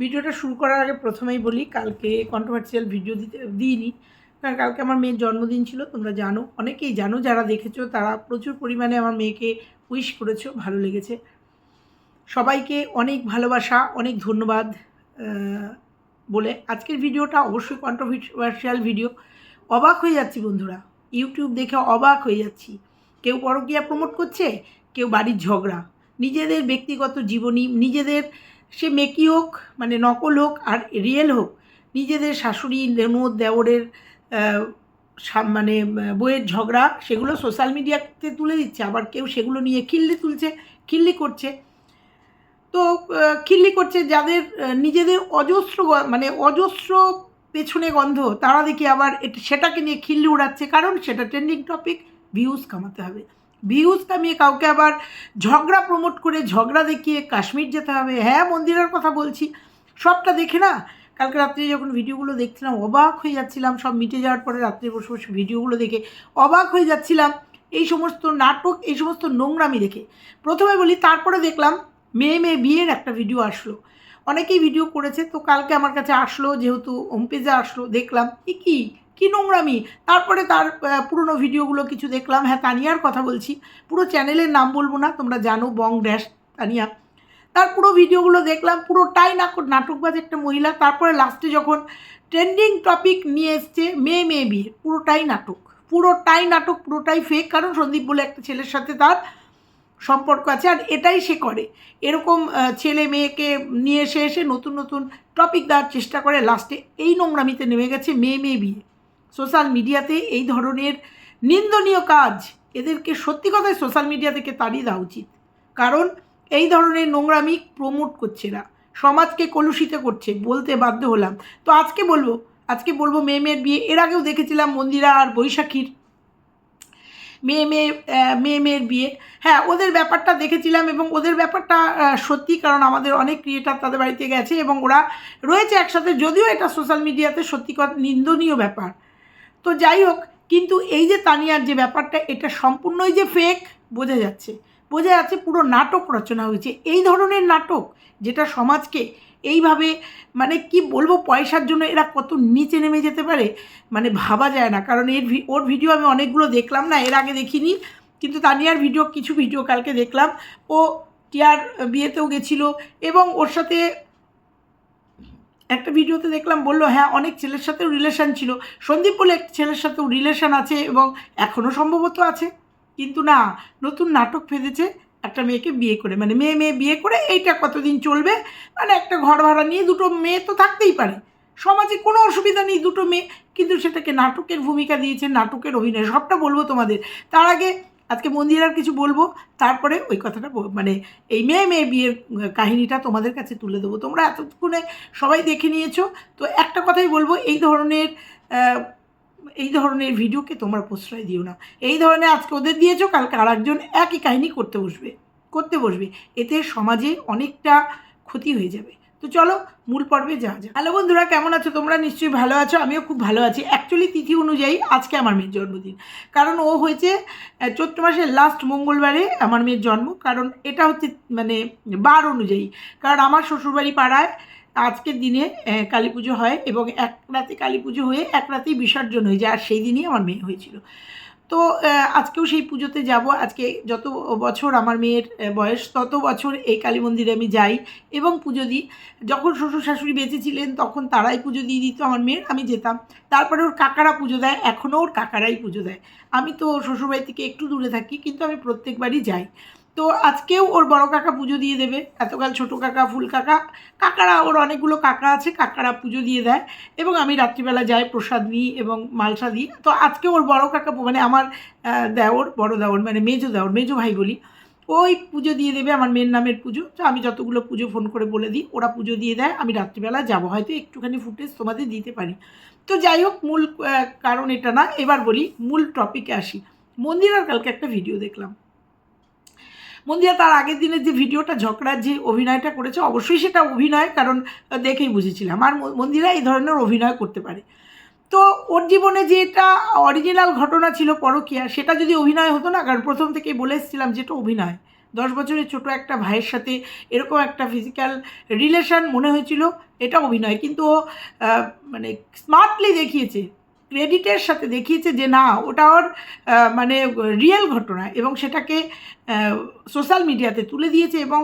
ভিডিওটা শুরু করার আগে প্রথমেই বলি, কালকে কন্ট্রোভার্সিয়াল ভিডিও দিতে, দিইনি। কারণ কালকে আমার মেয়ের জন্মদিন ছিল, তোমরা জানো, অনেকেই জানো, যারা দেখেছ, তারা প্রচুর পরিমাণে আমার মেয়েকে উইশ করেছ, ভালো লেগেছে। সবাইকে অনেক ভালোবাসা, অনেক ধন্যবাদ বলে আজকের ভিডিওটা অবশ্যই কন্ট্রোভার্সিয়াল ভিডিও অবাক হয়ে যাচ্ছি বন্ধুরা ইউটিউব দেখে অবাক হয়ে যাচ্ছি। কেউ পরকীয়া প্রমোট করছে, কেউ বাড়ির ঝগড়া। নিজেদের ব্যক্তিগত জীবনী, নিজেদের সে মেকি হোক মানে নকল হোক আর রিয়েল হোক, নিজেদের শাশুড়ি ননদ দেওরের মানে বইয়ের ঝগড়া সেগুলো সোশ্যাল মিডিয়াতে তুলে দিচ্ছে, আবার কেউ সেগুলো নিয়ে খিল্লি তুলছে, খিল্লি করছে। তো খিল্লি করছে যাদের নিজেদের অজস্র মানে অজস্র পেছনে গন্ধ, তারা দেখি আবার সেটাকে নিয়ে খিল্লি উড়াচ্ছে, কারণ সেটা ট্রেন্ডিং টপিক ভিউজ কামাতে হবে। ভিউজ কামিয়ে কাউকে আবার ঝগড়া প্রমোট করে ঝগড়া দেখিয়ে কাশ্মীর যেতে হবে। হ্যাঁ মন্দিরের কথা বলছি। সবটা দেখে না? কালকে রাত্রে যখন ভিডিওগুলো দেখছিলাম, অবাক হয়ে যাচ্ছিলাম। সব মিটে যাওয়ার পরে রাত্রে বসে বসে ভিডিওগুলো দেখে অবাক হয়ে যাচ্ছিলাম। এই সমস্ত নাটক, এই সমস্ত নোংরামি দেখে। প্রথমে বলি, তারপরে দেখলাম মেয়ে মেয়ে বিয়ের একটা ভিডিও আসলো। অনেকেই ভিডিও করেছে, তো কালকে আমার কাছে আসলো, যেহেতু হোম পেজে আসলো, দেখলাম। কি? কী নোংরামি? তারপরে তার পুরনো ভিডিওগুলো কিছু দেখলাম। হ্যাঁ তানিয়ার কথা বলছি। পুরো চ্যানেলের নাম বলব না, তোমরা জানো, বং ড্যাশ তানিয়া। তার পুরো ভিডিওগুলো দেখলাম পুরোটাই নাটক নাটকবাজ একটা মহিলা। তারপরে লাস্টে যখন ট্রেন্ডিং টপিক নিয়ে এসছে মেয়ে মেয়ে বিয়ে পুরোটাই নাটক। পুরোটাই নাটক, পুরোটাই ফেক কারণ সন্দীপ বলে একটা ছেলের সাথে তার সম্পর্ক আছে, আর এটাই সে করে। এরকম ছেলে মেয়েকে নিয়ে এসে এসে নতুন নতুন টপিক দেওয়ার চেষ্টা করে। লাস্টে এই নোংরামিতে নেমে গেছে মেয়ে মেয়ে বিয়ে সোশ্যাল মিডিয়াতে এই ধরনের নিন্দনীয় কাজ এদেরকে সত্যি কথায় সোশ্যাল মিডিয়া থেকে তাড়িয়ে দেওয়া উচিত। কারণ এই ধরনের নোংরামি প্রমোট করছে না। সমাজকে কলুষিত করছে বলতে বাধ্য হলাম। তো আজকে বলব আজকে বলব মেয়ে মেয়ের বিয়ে, এর আগেও দেখেছিলাম মন্দিরা আর বৈশাখীর মেয়ে মেয়ে মেয়ে মেয়ের বিয়ে। হ্যাঁ ওদের ব্যাপারটা দেখেছিলাম এবং ওদের ব্যাপারটা সত্যি কারণ আমাদের অনেক ক্রিয়েটার তাদের বাড়িতে গেছে এবং ওরা রয়েছে একসাথে, যদিও এটা সোশ্যাল মিডিয়াতে সত্যি কথা নিন্দনীয় ব্যাপার। তো যাই হোক, কিন্তু এই যে তানিয়ার যে ব্যাপারটা, এটা সম্পূর্ণই যে ফেক বোঝা যাচ্ছে। বোঝা যাচ্ছে পুরো নাটক রচনা হয়েছে। এই ধরনের নাটক যেটা সমাজকে এইভাবে মানে কি বলব, পয়সার জন্য এরা কত নিচে নেমে যেতে পারে মানে ভাবা যায় না। কারণ এর ওর ভিডিও আমি অনেকগুলো দেখলাম না, এর আগে দেখিনি। কিন্তু তানিয়ার ভিডিও কিছু ভিডিও কালকে দেখলাম। ও টিয়ার বিয়েতেও গেছিল এবং ওর সাথে একটা ভিডিওতে দেখলাম বলল হ্যাঁ অনেক ছেলের সাথেও রিলেশান ছিল। সন্দীপ বলে এক ছেলের সাথেও রিলেশন আছে এবং এখনও সম্ভবত আছে। কিন্তু না, নতুন নাটক ফেঁদেছে, একটা মেয়েকে বিয়ে করে। মানে মেয়ে মেয়ে বিয়ে করে এইটা কতদিন চলবে? মানে একটা ঘর ভাড়া নিয়ে দুটো মেয়ে তো থাকতেই পারে। সমাজে কোনো অসুবিধা নেই দুটো মেয়ে, কিন্তু সেটাকে নাটকের ভূমিকা দিয়েছে, নাটকের অভিনয়, সবটা বলব তোমাদের। তার আগে আজকে মন্দিরার কিছু বলব? তারপরে ওই কথাটা মানে এই মেয়ে মেয়ে বিয়ের কাহিনীটা তোমাদের কাছে তুলে দেবো। তোমরা এতক্ষণে সবাই দেখে নিয়েছো। তো একটা কথাই বলব, এই ধরনের এই ধরনের ভিডিওকে তোমরা প্রশ্রয় দিও না। এই ধরনের আজকে ওদের দিয়েছ, কালকে আর একজন একই কাহিনী করতে বসবে করতে বসবে। এতে সমাজে অনেকটা ক্ষতি হয়ে যাবে। তো চলো মূল পর্বে যা যা হ্যালো বন্ধুরা, কেমন আছো? তোমরা নিশ্চয়ই ভালো আছো, আমিও খুব ভালো আছি। অ্যাকচুয়ালি তিথি অনুযায়ী আজকে আমার মেয়ের জন্মদিন। কারণ ও হয়েছে চৈত্র মাসের লাস্ট মঙ্গলবারে আমার মেয়ের জন্ম। কারণ এটা হচ্ছে মানে বার অনুযায়ী। কারণ আমার শ্বশুরবাড়ি পাড়ায় আজকের দিনে কালী পুজো হয় এবং এক রাতে কালী পুজো হয়ে এক রাতেই বিসর্জন হয়ে যায়। আর সেই দিনই আমার মেয়ে হয়েছিল। তো আজকেও সেই পুজোতে যাব। আজকে যত বছর আমার মেয়ের বয়স, তত বছর এই কালী মন্দিরে আমি যাই এবং পুজো দিই। যখন শ্বশুর শাশুড়ি বেঁচে ছিলেন তখন তারাই পুজো দিয়ে দিত আমার মেয়ের, আমি যেতাম। তারপরে ওর কাকারা পুজো দেয়, এখনও ওর কাকারাই পুজো দেয়। আমি তো শ্বশুরবাড়ি থেকে একটু দূরে থাকি, কিন্তু আমি প্রত্যেকবারই যাই। তো আজকেও ওর বড় কাকা পুজো দিয়ে দেবে। এতকাল ছোট কাকা, ফুল কাকা, কাকারা, ওর অনেকগুলো কাকা আছে, কাকারা পুজো দিয়ে দেয়। এবং আমি রাত্রিবেলা যাই প্রসাদ নিই এবং মালসা দিই। তো আজকে ওর বড় কাকা মানে আমার দেওর, বড় দেওর মানে মেজো দেওর, মেজো ভাই বলি, ওই পুজো দিয়ে দেবে আমার মেয়ের নামের পুজো। তো আমি যতগুলো পুজো ফোন করে বলে দিই, ওরা পুজো দিয়ে দেয়। আমি রাত্রিবেলা যাব, হয়তো একটুখানি ফুটেজ তোমাদের দিতে পারি। তো যাই হোক, মূল কারণ এটা না, এবার বলি, মূল টপিকে আসি। মন্দিরার কালকে একটা ভিডিও দেখলাম। মন্দিরা তার আগের দিনের যে ভিডিওটা ঝগড়ার যে অভিনয়টা করেছে, অবশ্যই সেটা অভিনয়, কারণ দেখেই বুঝেছিলাম। আর মন্দিরা এই ধরনের অভিনয় করতে পারে। তো ওর জীবনে যেটা অরিজিনাল ঘটনা ছিল পরকীয়া, সেটা যদি অভিনয় হতো না, কারণ প্রথম থেকেই বলে এসেছিলাম যেটা অভিনয়। দশ বছরের ছোট একটা ভাইয়ের সাথে এরকম একটা ফিজিক্যাল রিলেশন মনে হয়েছিল, এটা অভিনয়। কিন্তু মানে স্মার্টলি দেখিয়েছে ক্রেডিটের সাথে দেখিয়েছে যে না, ওটা ওর মানে রিয়েল ঘটনা এবং সেটাকে সোশ্যাল মিডিয়াতে তুলে দিয়েছে এবং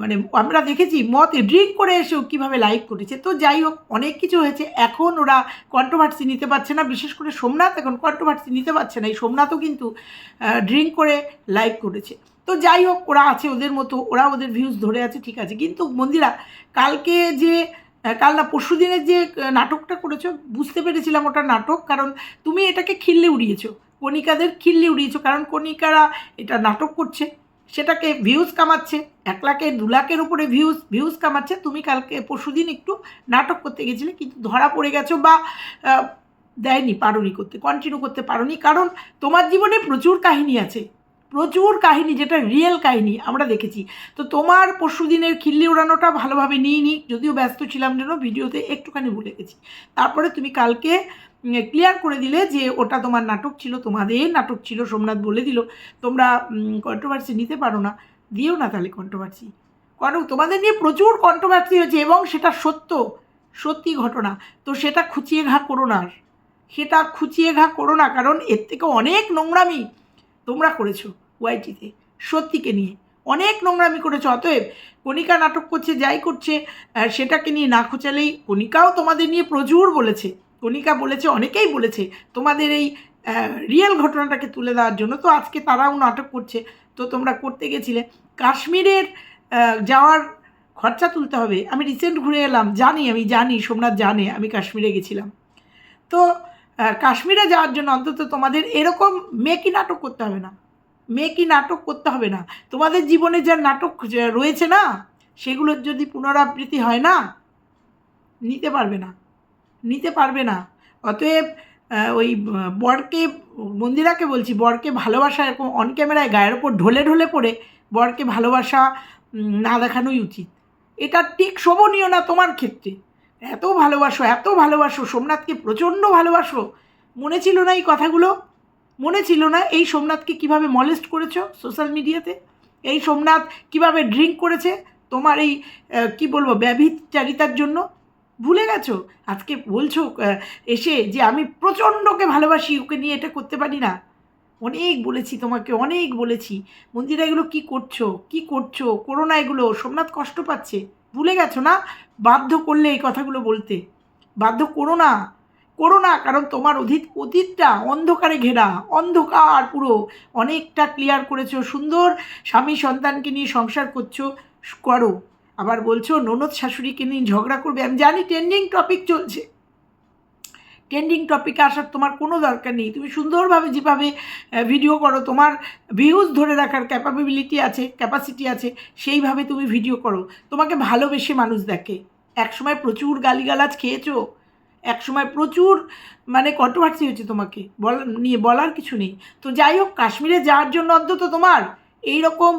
মানে আমরা দেখেছি মদ ড্রিঙ্ক করে এসেও কীভাবে লাইভ করেছে। তো যাই হোক, অনেক কিছু হয়েছে। এখন ওরা কন্ট্রোভার্সি নিতে পারছে না, বিশেষ করে সোমনাথ এখন কন্ট্রোভার্সি নিতে পারছে না। এই সোমনাথও কিন্তু ড্রিঙ্ক করে লাইভ করেছে। তো যাই হোক, ওরা আছে ওদের মতো, ওরা ওদের ভিউজ ধরে আছে, ঠিক আছে। কিন্তু মন্দিরা কালকে যে কাল না পরশু দিনের যে নাটকটা করেছ, বুঝতে পেরেছিলাম ওটা নাটক, কারণ তুমি এটাকে খিল্লে উড়িয়েছো। কণিকাদের খিল্লে উড়িয়েছো, কারণ কণিকারা এটা নাটক করছে, সেটাকে ভিউজ কামাচ্ছে, এক লাখের, দু লাখের উপরে ভিউজ ভিউজ কামাচ্ছে। তুমি কালকে পরশুদিন একটু নাটক করতে গেছিলে, কিন্তু ধরা পড়ে গেছো বা দেয়নি, পারোনি করতে কন্টিনিউ করতে পারোনি, কারণ তোমার জীবনে প্রচুর কাহিনী আছে। প্রচুর কাহিনী, যেটা রিয়েল কাহিনী আমরা দেখেছি। তো তোমার পরশু দিনের খিল্লি উড়ানোটা ভালোভাবে নিই নি যদিও ব্যস্ত ছিলাম জন্য ভিডিওতে একটুখানি ভুলে গেছি। তারপরে তুমি কালকে ক্লিয়ার করে দিলে যে ওটা তোমার নাটক ছিল, তোমাদের নাটক ছিল, সোমনাথ বলে দিল। তোমরা কন্ট্রোভার্সি নিতে পারো না। দিও না তাহলে কন্ট্রোভার্সি কারণ তোমাদের নিয়ে প্রচুর কন্ট্রোভার্সি হয়েছে এবং সেটা সত্য, সত্যি ঘটনা। তো সেটা খুঁচিয়ে ঘা করো না। সেটা খুঁচিয়ে ঘা করো না, কারণ এর থেকে অনেক নোংরামি তোমরা করেছ। ওয়াইটিতে। সত্যিকে নিয়ে। অনেক নোংরামি করেছ। অতএব কণিকা নাটক করছে, যাই করছে সেটাকে নিয়ে না খোঁচালেই কণিকাও তোমাদের নিয়ে প্রচুর বলেছে। কণিকা বলেছে, অনেকেই বলেছে তোমাদের এই রিয়েল ঘটনাটাকে তুলে দেওয়ার জন্য। তো আজকে তারাও নাটক করছে। তো তোমরা করতে গেছিলে। কাশ্মীরের যাওয়ার খরচা তুলতে হবে। আমি রিসেন্ট ঘুরে এলাম। জানি, আমি জানি, সোমনাথ জানে, আমি কাশ্মীরে গেছিলাম। তো কাশ্মীরে যাওয়ার জন্য অন্তত তোমাদের এরকম মেকি নাটক করতে হবে না। মেকি নাটক করতে হবে না। তোমাদের জীবনে যা নাটক রয়েছে না, সেগুলোর যদি পুনরাবৃত্তি হয় না, নিতে পারবে না। নিতে পারবে না। অতএব ওই বরকে, মন্দিরাকে বলছি, বরকে ভালোবাসা এরকম অন ক্যামেরায় গায়ের ওপর ঢলে ঢলে পড়ে বরকে ভালোবাসা না দেখানোই উচিত। এটা ঠিক শোভনীয় না তোমার ক্ষেত্রে। এত ভালোবাসো এত ভালোবাসো, সোমনাথকে প্রচণ্ড ভালোবাসো। মনে ছিল না এই কথাগুলো? মনে ছিল না এই সোমনাথকে কীভাবে মলেস্ট করেছ সোশ্যাল মিডিয়াতে এই সোমনাথ কীভাবে ড্রিঙ্ক করেছে? তোমার এই কি বলব, ব্যভিচারিতার জন্য? ভুলে গেছো? আজকে বলছো এসে যে আমি প্রচণ্ডকে ভালোবাসি, ওকে নিয়ে এটা করতে পারি না। অনেক বলেছি তোমাকে, অনেক বলেছি। মন্দিরা এগুলো কি করছ? কি করছ? করো না এগুলো, সোমনাথ কষ্ট পাচ্ছে। ভুলে গেছো না? বাধ্য করলে এই কথাগুলো বলতে। বাধ্য করো না। করো না, কারণ তোমার অতীত অতীতটা অন্ধকারে ঘেরা, অন্ধকার পুরো। অনেকটা ক্লিয়ার করেছ, সুন্দর স্বামী সন্তানকে নিয়ে সংসার করছ, করো। আবার বলছো, ননদ শাশুড়িকে নিয়ে ঝগড়া করবে। আমি জানি ট্রেন্ডিং টপিক চলছে। ট্রেন্ডিং টপিকে আসার তোমার কোনো দরকার নেই। তুমি সুন্দরভাবে যেভাবে ভিডিও করো, তোমার ভিউজ ধরে রাখার ক্যাপাবিলিটি আছে ক্যাপাসিটি আছে, সেইভাবে তুমি ভিডিও করো। তোমাকে ভালোবেসে মানুষ দেখে। একসময় প্রচুর গালিগালাজ খেয়েছো। একসময় প্রচুর মানে কন্ট্রোভার্সি হয়েছে তোমাকে। বল, নিয়ে বলার কিছু নেই। তো যাই হোক, কাশ্মীরে যাওয়ার জন্য অন্তত তোমার এই রকম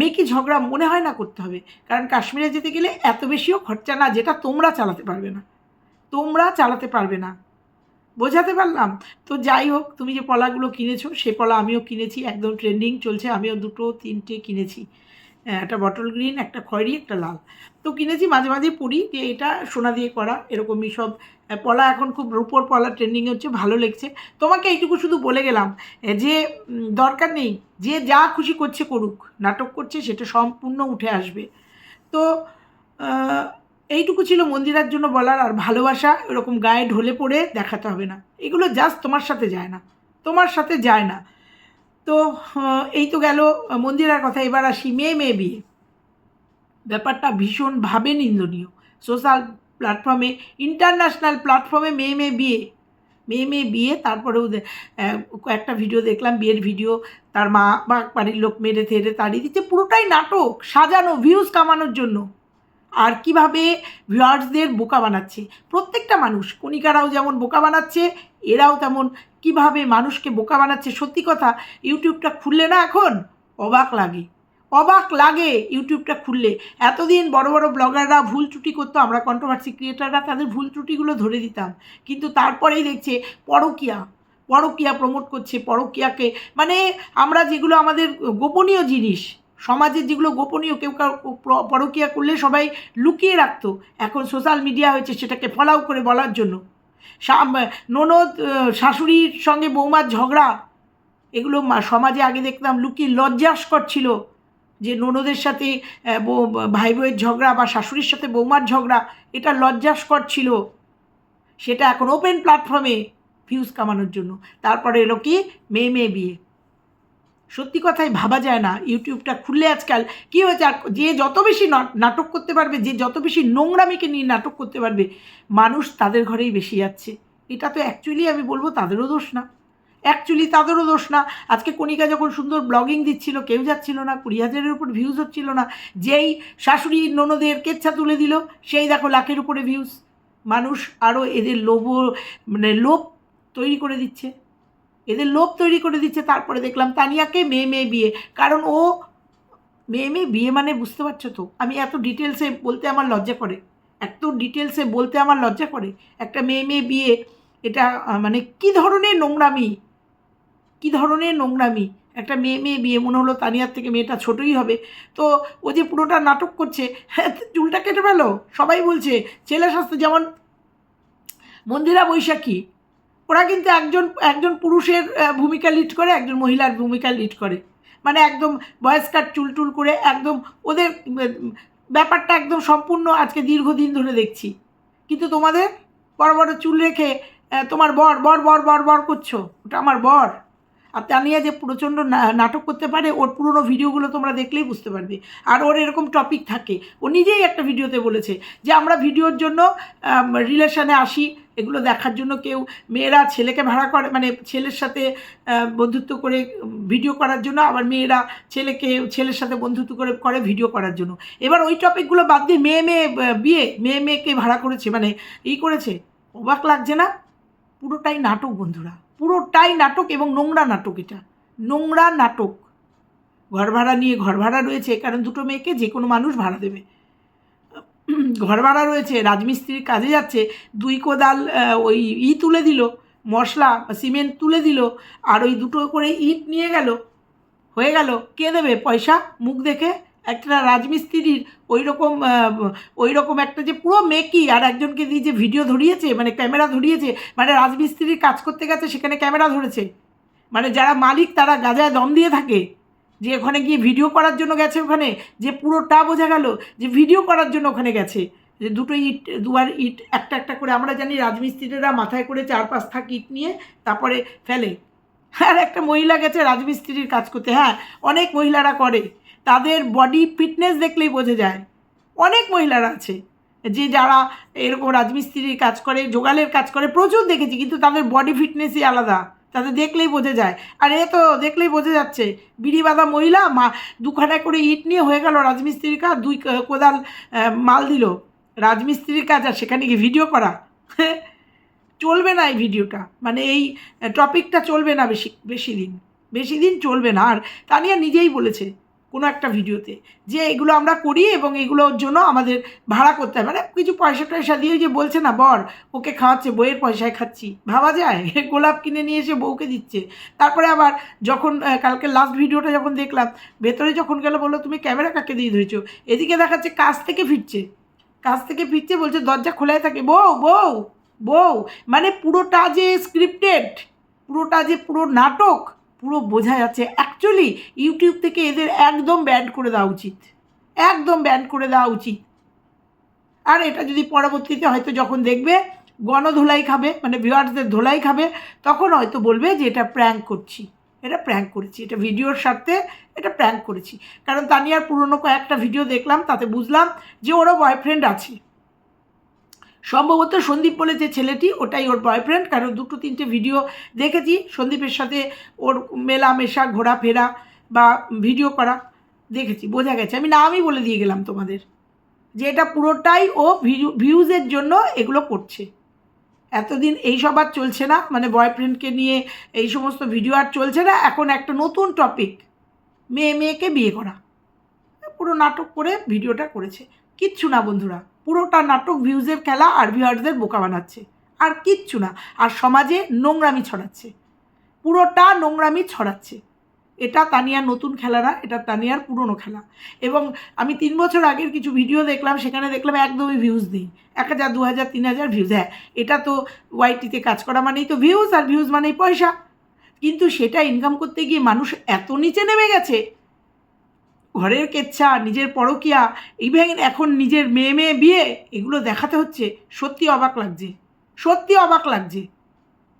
মেকি ঝগড়া মনে হয় না করতে হবে। কারণ কাশ্মীরে যেতে গেলে এত বেশিও খরচা না যেটা তোমরা চালাতে পারবে না। তোমরা চালাতে পারবে না। বোঝাতে পারলাম? তো যাই হোক, তুমি যে পলাগুলো কিনেছো, সে পলা আমিও কিনেছি। একদম ট্রেন্ডিং চলছে, আমিও দুটো, তিনটে কিনেছি। একটা বটল গ্রিন একটা খয়েরি, একটা লাল। তো কিনেছি, মাঝে মাঝে পড়ি যে এটা সোনা দিয়ে করা, এরকমই সব। পলা এখন খুব, রূপোর পলা ট্রেন্ডিং হচ্ছে, ভালো লেগছে। তোমাকে এইটুকু শুধু বলে গেলাম যে দরকার নেই, যে যা খুশি করছে করুক, নাটক করছে, সেটা সম্পূর্ণ উঠে আসবে। তো এইটুকু ছিল মন্দিরার জন্য বলার, আর ভালোবাসা, এরকম গায়ে ঢলে পড়ে দেখাতে হবে না। এগুলো জাস্ট তোমার সাথে যায় না, তোমার সাথে যায় না। তো এই তো গেল, মন্দিরার কথা। এবার আসি মেয়ে মেয়ে বিয়ে ব্যাপারটা ভীষণভাবে নিন্দনীয়। সোশ্যাল প্ল্যাটফর্মে ইন্টারন্যাশনাল প্ল্যাটফর্মে মেয়ে মেয়ে বিয়ে মেয়ে মেয়ে বিয়ে তারপরে ওদের কয়েকটা ভিডিও দেখলাম, বিয়ের ভিডিও তার মা বা বাড়ির লোক মেরে থেরে তাড়িয়ে দিচ্ছে। পুরোটাই নাটক, সাজানো ভিউজ কামানোর জন্য। আর কীভাবে ভিউয়ার্সদের বোকা বানাচ্ছে? প্রত্যেকটা মানুষ, কণিকারাও যেমন বোকা বানাচ্ছে এরাও তেমন কীভাবে মানুষকে বোকা বানাচ্ছে? সত্যি কথা, ইউটিউবটা খুললে না এখন? অবাক লাগে। অবাক লাগে ইউটিউবটা খুললে। এতদিন বড় বড় ব্লগাররা ভুল ত্রুটি করতো, আমরা কন্ট্রোভার্সি ক্রিয়েটাররা তাদের ভুল ত্রুটিগুলো ধরে দিতাম। কিন্তু তারপরেই দেখছে পরকিয়া পরকিয়া প্রমোট করছে, পরকিয়াকে। মানে আমরা যেগুলো আমাদের গোপনীয় জিনিস, সমাজের যেগুলো গোপনীয়, কেউ কাউ প্র- পরকীয়া করলে সবাই লুকিয়ে রাখতো। এখন সোশ্যাল মিডিয়া হয়েছে সেটাকে ফলাও করে বলার জন্য। ননদ শাশুড়ির সঙ্গে বৌমার ঝগড়া, এগুলো সমাজে আগে দেখতাম লুকি লজ্জাস্কর ছিল যে ননদের সাথে ভাই বউয়ের ঝগড়া বা শাশুড়ির সাথে বৌমার ঝগড়া, এটা লজ্জাস্কর ছিল। সেটা এখন ওপেন প্ল্যাটফর্মে ভিউজ কামানোর জন্য। তারপরে এলো কি? মেয়ে মেয়ে বিয়ে। সত্যি কথাই ভাবা যায় না, ইউটিউবটা খুললে আজকাল কী হয়েছে যে যত বেশি নাটক করতে পারবে, যে যত বেশি নোংরামিকে নিয়ে নাটক করতে পারবে, মানুষ তাদের ঘরেই বেশি যাচ্ছে। এটা তো অ্যাকচুয়ালি আমি বলব তাদেরও দোষ না। অ্যাকচুয়ালি তাদেরও দোষ না। আজকে কণিকা যখন সুন্দর ব্লগিং দিচ্ছিল, কেউ যাচ্ছিল না, কুড়ি হাজারের উপর ভিউজ হচ্ছিল না, যেই শাশুড়ি ননদের কেচ্ছা তুলে দিল, সেই দেখো লাখের উপরে ভিউজ মানুষ আরও এদের লোভ মানে লোভ তৈরি করে দিচ্ছে। এদের লোভ তৈরি করে দিচ্ছে, তারপরে দেখলাম তানিয়াকে মেয়ে মেয়ে বিয়ে। কারণ ও মেয়ে মেয়ে বিয়ে মানে বুঝতে পারছ তো? আমি এত ডিটেলসে বলতে আমার লজ্জা করে। এত ডিটেলসে বলতে আমার লজ্জা করে। একটা মেয়ে মেয়ে বিয়ে, এটা মানে কি ধরনের নোংরামি? কি ধরনের নোংরামি? একটা মেয়ে মেয়ে বিয়ে, মনে হলো তানিয়ার থেকে মেয়েটা ছোটই হবে। তো ও যে পুরোটা নাটক করছে হ্যাঁ চুলটা কেটে ফেলো। সবাই বলছে ছেলে স্বাস্থ্য যেমন, মন্দিরা বৈশাখী ওরা কিন্তু একজন একজন পুরুষের ভূমিকা লিড করে, একজন মহিলার ভূমিকা লিড করে। মানে একদম বয়স্কার চুল টুল করে একদম ওদের ব্যাপারটা একদম সম্পূর্ণ আজকে দীর্ঘদিন ধরে দেখছি। কিন্তু তোমাদের বড় বড় চুল রেখে তোমার বর বর বর বর বর করছ? ওটা আমার বর। আর তানিয়া যে প্রচণ্ড নাটক করতে পারে, ওর পুরনো ভিডিওগুলো তোমরা দেখলেই বুঝতে পারবে। আর ওর এরকম টপিক থাকে। ও নিজেই একটা ভিডিওতে বলেছে যে, আমরা ভিডিওর জন্য রিলেশনে আসি। এগুলো দেখার জন্য কেউ, মেয়েরা ছেলেকে ভাড়া করে মানে ছেলের সাথে বন্ধুত্ব করে ভিডিও করার জন্য, আবার মেয়েরা ছেলেকে, ছেলের সাথে বন্ধুত্ব করে করে ভিডিও করার জন্য। এবার ওই টপিকগুলো বাদ দিয়ে মেয়ে মেয়ে বিয়ে, মেয়ে মেয়েকে ভাড়া করেছে মানে ই করেছে। অবাক লাগছে না? পুরোটাই নাটক, বন্ধুরা। পুরোটাই নাটক এবং নোংরা নাটক এটা। নোংরা নাটক। ঘর ভাড়া নিয়ে ঘর ভাড়া রয়েছে কারণ দুটো মেয়েকে যে কোনো মানুষ ভাড়া দেবে। ঘর ভাড়া রয়েছে, রাজমিস্ত্রির কাজে যাচ্ছে, দুই কোদাল ওই ই তুলে দিল, মশলা সিমেন্ট তুলে দিল, আর ওই দুটো করে ইট নিয়ে গেল, হয়ে গেল, কে দেবে? পয়সা? মুখ দেখে? একটা রাজমিস্ত্রির ওই রকম ওই রকম একটা যে পুরো মেকি, আর একজনকে দিয়ে যে ভিডিও ধরিয়েছে মানে ক্যামেরা ধরিয়েছে মানে রাজমিস্ত্রির কাজ করতে গেছে, সেখানে ক্যামেরা ধরেছে। মানে যারা মালিক, তারা গাজায় দম দিয়ে থাকে। যে ওখানে গিয়ে ভিডিও করার জন্য গেছে ওখানে, যে পুরোটা বোঝা গেল যে ভিডিও করার জন্য ওখানে গেছে। যে দুটো ইট, দুবার ইট, একটা একটা করে, আমরা জানি রাজমিস্ত্রিরা মাথায় করে চার পাঁচ থাক ইট নিয়ে, তারপরে ফেলে। আর একটা মহিলা গেছে রাজমিস্ত্রির কাজ করতে। হ্যাঁ অনেক মহিলারা করে। তাদের বডি ফিটনেস দেখলেই বোঝা যায়। অনেক মহিলারা আছে, যে যারা এরকম রাজমিস্ত্রির কাজ করে, জোগালের কাজ করে, প্রচুর দেখেছি, কিন্তু তাদের বডি ফিটনেসই আলাদা। তাদের দেখলেই বোঝা যায়। আর এ তো দেখলেই বোঝা যাচ্ছে, বিড়ি বাঁধা মহিলা মা দুখানা করে ইট নিয়ে হয়ে গেল রাজমিস্ত্রির কাজ, দুই কোদাল মাল দিল। রাজমিস্ত্রির কাজ আর সেখানে গিয়ে ভিডিও করা। চলবে না এই ভিডিওটা মানে এই টপিকটা চলবে না বেশি বেশি দিন। বেশি দিন চলবে না। আর তানিয়া নিজেই বলেছে কোনো একটা ভিডিওতে, যে এগুলো আমরা করি এবং এগুলোর জন্য আমাদের ভাড়া করতে হয়। মানে কিছু পয়সা টয়সা দিয়ে যে বলছে না, বর, ওকে খাওয়াচ্ছে, বইয়ের পয়সায় খাচ্ছি। ভাবা যায়, গোলাপ কিনে নিয়ে এসে বউকে দিচ্ছে। তারপরে আবার যখন কালকে লাস্ট ভিডিওটা যখন দেখলাম, ভেতরে যখন গেল, বলল, তুমি ক্যামেরা কাকে দিয়ে ধরেছো? এদিকে দেখাচ্ছে কাজ থেকে ফিরছে। কাজ থেকে ফিরছে বলছে, দরজা খোলাই থাকে। বউ বউ বউ। মানে পুরোটা যে স্ক্রিপ্টেড পুরোটা যে পুরো নাটক পুরো বোঝা যাচ্ছে। অ্যাকচুয়ালি ইউটিউব থেকে এদের একদম ব্যান্ড করে দেওয়া উচিত। একদম ব্যান্ড করে দেওয়া উচিত। আর এটা যদি পরবর্তীতে হয়তো যখন দেখবে, গণধোলাই খাবে মানে ভিউয়ার্সদের ধোলাই খাবে, তখন হয়তো বলবে যে এটা প্র্যাঙ্ক করছি। এটা প্র্যাঙ্ক করেছি। এটা ভিডিওর স্বার্থে এটা প্র্যাঙ্ক করেছি। কারণ তানিয়ার পুরনো কয়েকটা ভিডিও দেখলাম, তাতে বুঝলাম যে ওরও বয়ফ্রেন্ড আছে। সম্ভবত সন্দীপ বলে যে ছেলেটি, ওটাই ওর বয়ফ্রেন্ড কারণ দুটো তিনটে ভিডিও দেখেছি। সন্দীপের সাথে ওর মেলামেশা, ঘোরাফেরা বা ভিডিও করা দেখেছি, বোঝা গেছে। আমি নামই বলে দিয়ে গেলাম তোমাদের যে এটা পুরোটাই ও ভিউ ভিউজের জন্য এগুলো করছে। এতদিন এই সব আর চলছে না মানে বয়ফ্রেন্ডকে নিয়ে এই সমস্ত ভিডিও আর চলছে না। এখন একটা নতুন টপিক মেয়ে মেয়েকে বিয়ে করা। পুরো নাটক করে ভিডিওটা করেছে। কিচ্ছু না বন্ধুরা। পুরোটা নাটক ভিউজের খেলা আর ভিউয়ার্সদের বোকা বানাচ্ছে। আর কিচ্ছু না, আর সমাজে নোংরামি ছড়াচ্ছে। পুরোটা নোংরামি ছড়াচ্ছে। এটা তানিয়ার নতুন খেলা না, এটা তানিয়ার পুরনো খেলা। এবং আমি তিন বছর আগের কিছু ভিডিও দেখলাম, সেখানে দেখলাম একদমই ভিউজ নেই। এক হাজার, দু হাজার, তিন হাজার ভিউজ। হ্যাঁ এটা তো ওয়াইটিতে কাজ করা মানেই তো ভিউজ, আর ভিউজ মানেই পয়সা। কিন্তু সেটা ইনকাম করতে গিয়ে মানুষ এত নিচে নেমে গেছে। ঘরের কেচ্ছা, নিজের পরকিয়া ইভেন এখন নিজের মেয়ে মেয়ে বিয়ে, এগুলো দেখাতে হচ্ছে, সত্যি অবাক লাগছে, সত্যি অবাক লাগছে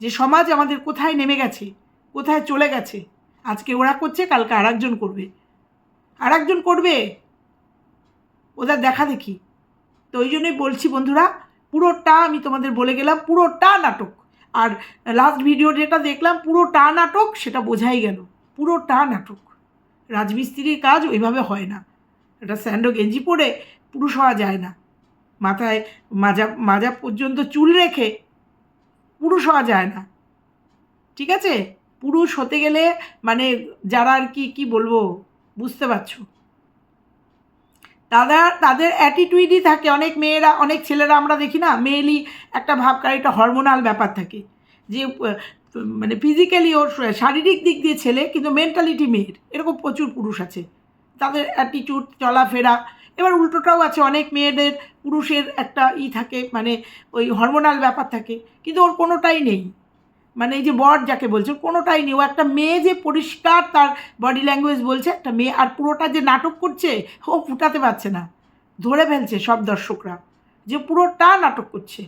যে সমাজ আমাদের কোথায় নেমে গেছে, কোথায় চলে গেছে। আজকে ওরা করছে, কালকে আর একজন করবে। আর করবে? ওদের দেখা দেখি। তো ওই জন্যই বলছি বন্ধুরা, পুরোটা আমি তোমাদের বলে গেলাম, পুরোটা নাটক। আর লাস্ট ভিডিও যেটা দেখলাম, পুরোটা নাটক, সেটা বোঝাই গেল। পুরোটা নাটক। রাজমিস্ত্রির কাজ ওইভাবে হয় না। একটা স্যান্ডো গেঞ্জি পরে পুরুষ হওয়া যায় না। মাথায় মাজা মাজা পর্যন্ত চুল রেখে পুরুষ হওয়া যায় না। ঠিক আছে? পুরুষ হতে গেলে মানে যারা আর কি কি বলব? বুঝতে পারছ? তারা তাদের অ্যাটিটিউডই থাকে। অনেক মেয়েরা, অনেক ছেলেরা আমরা দেখি না মেয়েলি একটা ভাবকার, একটা হরমোনাল ব্যাপার থাকে। যে মানে ফিজিক্যালি ওর শারীরিক দিক দিয়ে ছেলে, কিন্তু মেন্টালিটি মেয়ের। এরকম প্রচুর পুরুষ আছে। তাদের অ্যাটিটিউড চলাফেরা, এবার উল্টোটাও আছে, অনেক মেয়েদের পুরুষের একটা ই থাকে মানে ওই হরমোনাল ব্যাপার থাকে, কিন্তু ওর কোনোটাই নেই। মানে এই যে বর যাকে বলছে কোনোটাই নেই। ও একটা মেয়ে যে পরিষ্কার তার বডি ল্যাঙ্গুয়েজ বলছে, একটা মেয়ে, আর পুরোটা যে নাটক করছে, ও ফুটাতে পারছে না। ধরে ফেলছে সব দর্শকরা যে পুরোটা নাটক করছে।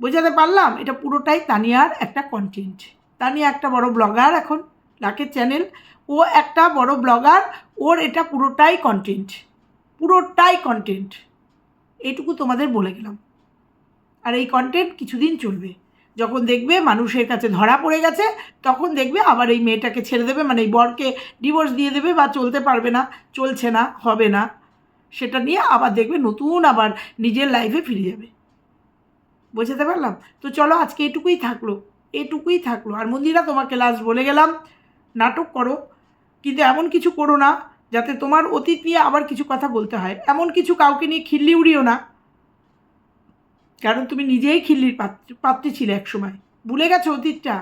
বোঝাতে পারলাম এটা পুরোটাই তানিয়ার একটা কন্টেন্ট তানিয়া একটা বড় ব্লগার এখন, লাকের চ্যানেল ও একটা বড় ব্লগার ওর এটা পুরোটাই কন্টেন্ট পুরোটাই কন্টেন্ট এইটুকু তোমাদের বলে গেলাম। আর এই কন্টেন্ট কিছুদিন চলবে। যখন দেখবে মানুষের কাছে ধরা পড়ে গেছে, তখন দেখবে আবার এই মেয়েটাকে ছেড়ে দেবে মানে এই বরকে ডিভোর্স দিয়ে দেবে বা চলতে পারবে না, চলছে না, হবে না। সেটা নিয়ে আবার দেখবে নতুন আবার নিজের লাইফে ফিরে যাবে। বোঝাতে পারলাম? তো চলো আজকে এটুকুই থাকল এটুকুই থাকল। আর মন্দিরা, তোমাকে লাস্ট বলে গেলাম, নাটক করো। কিন্তু এমন কিছু করো না, যাতে তোমার অতীত নিয়ে আবার কিছু কথা বলতে হয়। এমন কিছু কাউকে নিয়ে খিল্লি উড়িও না। কারণ তুমি নিজেই খিল্লির পাত্র ছিলে একসময়। ভুলে গেছো অতীতটা?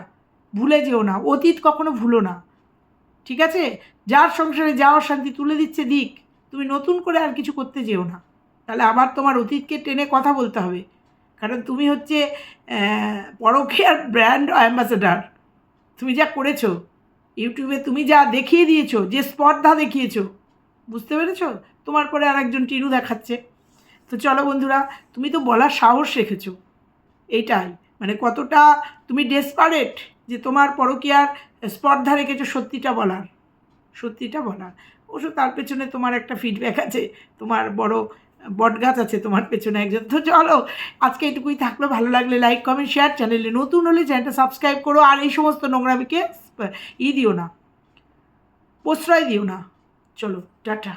ভুলে যেও না। অতীত কখনো ভুলো না। ঠিক আছে? যার সংসারে যাওয়ার শান্তি তুলে দিচ্ছে দিক, তুমি নতুন করে আর কিছু করতে যেও না। তাহলে আবার তোমার অতীতকে টেনে কথা বলতে হবে। কারণ তুমি হচ্ছে পরকীয়ার ব্র্যান্ড অ্যাম্বাসেডার তুমি যা করেছ, ইউটিউবে তুমি যা দেখিয়ে দিয়েছ, যে স্পর্ধা দেখিয়েছো, বুঝতে পেরেছ? তোমার পরে আর একজন টিনু দেখাচ্ছে। তো চলো বন্ধুরা, তুমি তো বলার সাহস রেখেছো। এইটাই। মানে কতটা তুমি ডেসপারেট যে তোমার পরকীয়ার স্পর্ধা রেখেছো সত্যিটা বলার। সত্যিটা বলার। অবশ্য তার পেছনে তোমার একটা ফিডব্যাক আছে, তোমার বড় বটগাছ আছে তোমার পেছনে একজন। তো চলো, আজকে এটুকুই থাকল। ভালো লাগলে লাইক কমেন্ট শেয়ার চ্যানেলে নতুন হলে চ্যানেলটা সাবস্ক্রাইব করো। আর এই সমস্ত নোংরামিকে, ই দিও না, প্রশ্রয় দিও না। চলো, টাটা।